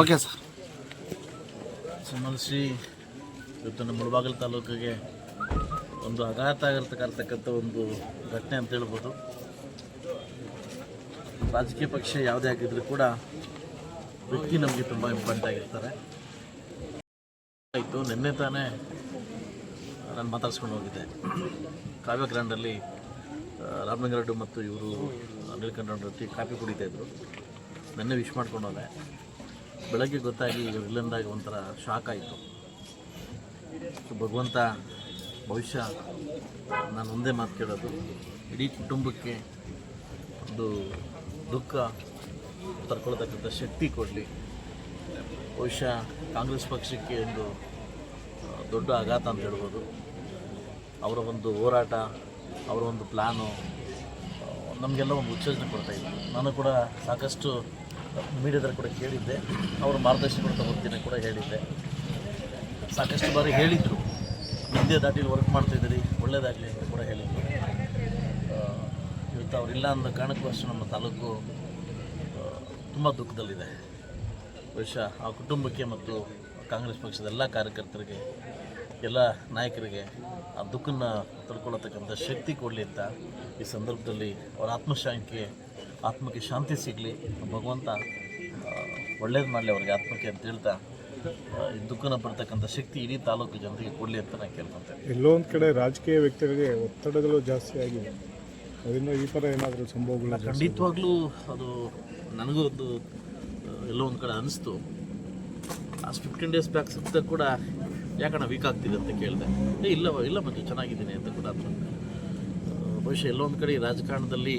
Okay sir. ಸುಮಲ್ಸಿ ಇವತ್ತು ನಮ್ಮ ಮುಳಬಾಗಿಲು ತಾಲೂಕಿಗೆ ಒಂದು ಆಘಾತ ಆಗಿರ್ತಕ್ಕಂಥ ಒಂದು ಘಟನೆ ಅಂತ ಹೇಳ್ಬೋದು. ರಾಜಕೀಯ ಪಕ್ಷ ಯಾವುದೇ ಆಗಿದ್ರೂ ಕೂಡ ವ್ಯಕ್ತಿ ನಮಗೆ ತುಂಬ ಇಂಪಾರ್ಟೆಂಟ್ ಆಗಿರ್ತಾರೆ. ಆಯಿತು, ನಿನ್ನೆ ತಾನೇ ನಾನು ಮಾತಾಡ್ಸ್ಕೊಂಡು ಹೋಗಿದ್ದೆ. ಕಾವ್ಯ ಗ್ರ್ಯಾಂಡಲ್ಲಿ ರಾಮಲಿಂಗರೆಡ್ಡಿ ಮತ್ತು ಇವರು ನೀಲಕಂಠ ಜೊತೆ ಕಾಫಿ ಕುಡಿತಾ ಇದ್ರು. ನಿನ್ನೆ ವಿಶ್ ಮಾಡ್ಕೊಂಡು ಹೋದೆ ಬೆಳಗ್ಗೆ ಗೊತ್ತಾಗಿ ಇಲ್ಲಿಂದಾಗಿ ಒಂಥರ ಶಾಕ್ ಆಯಿತು. ಭಗವಂತ ಭವಿಷ್ಯ ನಾನು ಒಂದೇ ಮಾತು ಕೇಳೋದು. ಇಡೀ ಕುಟುಂಬಕ್ಕೆ ಒಂದು ದುಃಖ ತರ್ಕೊಳ್ತಕ್ಕಂಥ ಶಕ್ತಿ ಕೊಡಲಿ. ಬಹುಶಃ ಕಾಂಗ್ರೆಸ್ ಪಕ್ಷಕ್ಕೆ ಒಂದು ದೊಡ್ಡ ಆಘಾತ ಅಂತ ಹೇಳ್ಬೋದು. ಅವರ ಒಂದು ಹೋರಾಟ, ಅವರ ಒಂದು ಪ್ಲ್ಯಾನು ನಮಗೆಲ್ಲ ಒಂದು ಉತ್ತೇಜನ ಕೊಡ್ತಾ ಇತ್ತು. ನಾನು ಕೂಡ ಸಾಕಷ್ಟು ಮೀಡಿಯಾದಲ್ಲಿ ಕೂಡ ಕೇಳಿದ್ದೆ. ಅವರ ಮಾರ್ಗದರ್ಶನ ತಗೊಳ್ತೀನಿ ಕೂಡ ಹೇಳಿದ್ದೆ. ಸಾಕಷ್ಟು ಬಾರಿ ಹೇಳಿದರು. ಹಿಂದೆ ದಾಟಿಲಿ ವರ್ಕ್ ಮಾಡ್ತಾಯಿದ್ದೀರಿ ಒಳ್ಳೇದಾಗಲಿ ಅಂತ ಕೂಡ ಹೇಳಿದರು. ಇವತ್ತು ಅವರಿಲ್ಲ ಅನ್ನೋ ಕಾರಣಕ್ಕೂ ನಮ್ಮ ತಾಲೂಕು ತುಂಬ ದುಃಖದಲ್ಲಿದೆ. ಬಹುಶಃ ಆ ಕುಟುಂಬಕ್ಕೆ ಮತ್ತು ಕಾಂಗ್ರೆಸ್ ಪಕ್ಷದ ಎಲ್ಲ ಕಾರ್ಯಕರ್ತರಿಗೆ, ಎಲ್ಲ ನಾಯಕರಿಗೆ ಆ ದುಃಖನ ತಡ್ಕೊಳ್ಳತಕ್ಕಂಥ ಶಕ್ತಿ ಕೊಡಲಿ ಅಂತ ಈ ಸಂದರ್ಭದಲ್ಲಿ ಅವರ ಆತ್ಮಶಾಂತಿಗೆ ಆತ್ಮಕ್ಕೆ ಶಾಂತಿ ಸಿಗಲಿ ಭಗವಂತ ಒಳ್ಳೇದು ಮಾಡಲಿ ಅವ್ರಿಗೆ ಆತ್ಮಕ್ಕೆ ಅಂತ ಹೇಳ್ತಾ ಆ, ಈ ದುಃಖನ ಬರ್ತಕ್ಕಂಥ ಶಕ್ತಿ ಇಡೀ ತಾಲೂಕು ಜನರಿಗೆ ಕೊಡಲಿ ಅಂತ ನಾನು ಕೇಳ್ಕೊತೇನೆ ಎಲ್ಲೋ ಒಂದು ಕಡೆ ರಾಜಕೀಯ ವ್ಯಕ್ತಿಗಳಿಗೆ ಒತ್ತಡಗಳು ಜಾಸ್ತಿ ಆಗಿದೆ. ಅದರಿಂದ ಈ ಥರ ಏನಾದರೂ ಸಂಭವಗಳು ಖಂಡಿತವಾಗ್ಲೂ ಅದು ನನಗೂ ಒಂದು ಆ, ಎಲ್ಲೋ ಒಂದು ಕಡೆ ಅನಿಸ್ತು. ಲಾಸ್ಟ್ ಫಿಫ್ಟೀನ್ ಡೇಸ್ ಬ್ಯಾಕ್ ಸುತ್ತ ಕೂಡ ಯಾಕಣ್ಣ ವೀಕ್ ಆಗ್ತಿದೆ ಅಂತ ಕೇಳಿದೆ. ಏ ಇಲ್ಲ ಇಲ್ಲ ಮತ್ತು ಚೆನ್ನಾಗಿದ್ದೀನಿ ಅಂತ ಕೂಡ ಅದು ಬಹುಶಃ ಎಲ್ಲೋ ಒಂದು ಕಡೆ ರಾಜಕಾರಣದಲ್ಲಿ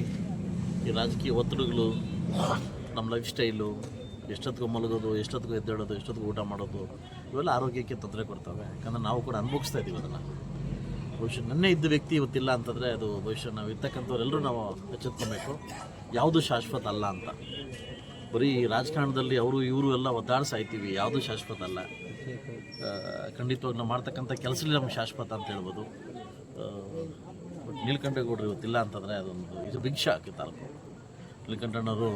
ಈ ರಾಜಕೀಯ ಒತ್ತಡಗಳು ನಮ್ಮ ಲೈಫ್ ಸ್ಟೈಲು ಎಷ್ಟೊತ್ತಿಗೂ ಮಲಗೋದು, ಎಷ್ಟೊತ್ತಿಗೂ ಎದ್ದೇಳೋದು, ಎಷ್ಟೊತ್ತಿಗೂ ಊಟ ಮಾಡೋದು, ಇವೆಲ್ಲ ಆರೋಗ್ಯಕ್ಕೆ ತೊಂದರೆ ಕೊಡ್ತವೆ. ಯಾಕಂದ್ರೆ ನಾವು ಕೂಡ ಅನುಭವಿಸ್ತಾ ಇದ್ದೀವಿ ಅದನ್ನು. ಬಹುಶಃ ನನ್ನೇ ಇದ್ದ ವ್ಯಕ್ತಿ ಇವತ್ತಿಲ್ಲ ಅಂತಂದರೆ ಅದು ಬಹುಶಃ ನಾವು ಇರ್ತಕ್ಕಂಥವ್ರೆಲ್ಲರೂ ನಾವು ಎಚ್ಚೆತ್ಕೊಬೇಕು. ಯಾವುದು ಶಾಶ್ವತ ಅಲ್ಲ ಅಂತ. ಬರೀ ರಾಜಕಾರಣದಲ್ಲಿ ಅವರು, ಇವರು ಎಲ್ಲ ಒದ್ದಾಡ್ಸಾಯ್ತೀವಿ ಯಾವುದು ಶಾಶ್ವತ ಅಲ್ಲ. ಖಂಡಿತವಾಗಿ ನಾವು ಮಾಡ್ತಕ್ಕಂಥ ಕೆಲಸದಲ್ಲಿ ನಮ್ಗೆ ಶಾಶ್ವತ ಅಂತ ಹೇಳ್ಬೋದು. ಬಟ್ ನೀಲಕಂಠೇಗೌಡರು ಇವತ್ತಿಲ್ಲ ಅಂತಂದರೆ ಅದೊಂದು, ಇದು ಬಿಗ್ ಶಾಕ್ ತಾಲೂಕು. ನೀಲಕಂಠಣ್ಣವರು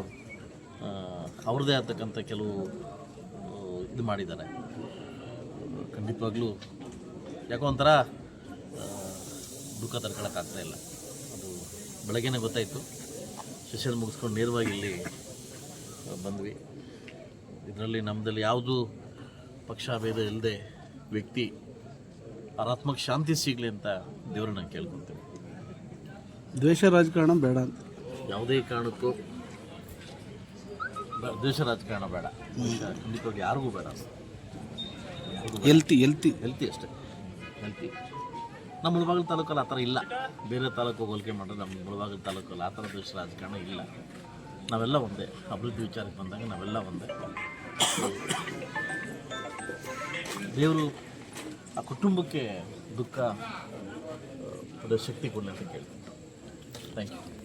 ಅವ್ರದ್ದೇ ಆಗ್ತಕ್ಕಂಥ ಕೆಲವು ಇದು ಮಾಡಿದ್ದಾರೆ. ಖಂಡಿತವಾಗ್ಲೂ ಯಾಕೋ ಒಂಥರ ದುಃಖ ತಡ್ಕೊಳಕ್ಕಾಗ್ತಾ ಇಲ್ಲ. ಅದು ಬೆಳಗ್ಗೆನೇ ಗೊತ್ತಾಯಿತು. ಸೆಷನ್ ಮುಗಿಸ್ಕೊಂಡು ನೇರವಾಗಿ ಇಲ್ಲಿ ಬಂದ್ವಿ. ಇದರಲ್ಲಿ ನಮ್ಮದಲ್ಲಿ ಯಾವುದು ಪಕ್ಷ ಭೇದ ಇಲ್ಲದೆ ವ್ಯಕ್ತಿ ಅವ್ರ ಆತ್ಮಕ್ಕೆ ಶಾಂತಿ ಸಿಗಲಿ ಅಂತ ದೇವ್ರನ್ನ ಕೇಳ್ಕೊತೇವೆ. ದ್ವೇಷ ರಾಜಕಾರಣ ಬೇಡ ಅಂತ. ಯಾವುದೇ ಕಾರಣಕ್ಕೂ ಬ- ದೇಶ ರಾಜಕಾರಣ ಬೇಡ. ಖಂಡಿತವಾಗಿ ಯಾರಿಗೂ ಬೇಡ ಎಲ್ತಿ ಎಲ್ತಿ ಹೆಲ್ತಿ ಅಷ್ಟೇ. ಹೆಲ್ತಿ ನಮ್ಮ ಮುಳಬಾಗಿಲು ತಾಲೂಕಲ್ಲಿ ಆ ಥರ ಇಲ್ಲ. ಬೇರೆ ತಾಲೂಕು ಹೋಲಿಕೆ ಮಾಡಿದ್ರೆ ನಮ್ಮ ಮುಳಬಾಗಿಲು ತಾಲೂಕಲ್ಲಿ ಆ ಥರ ದೇಶ ರಾಜಕಾರಣ ಇಲ್ಲ. ನಾವೆಲ್ಲ ಒಂದೇ. ಅಭಿವೃದ್ಧಿ ವಿಚಾರಕ್ಕೆ ಬಂದಾಗ ನಾವೆಲ್ಲ ಒಂದೇ. ದೇವರು ಆ ಕುಟುಂಬಕ್ಕೆ ದುಃಖ ಆ, ಶಕ್ತಿ ಕೊಡಲಿ ಅಂತ ಕೇಳ್ತೀನಿ. Thank you.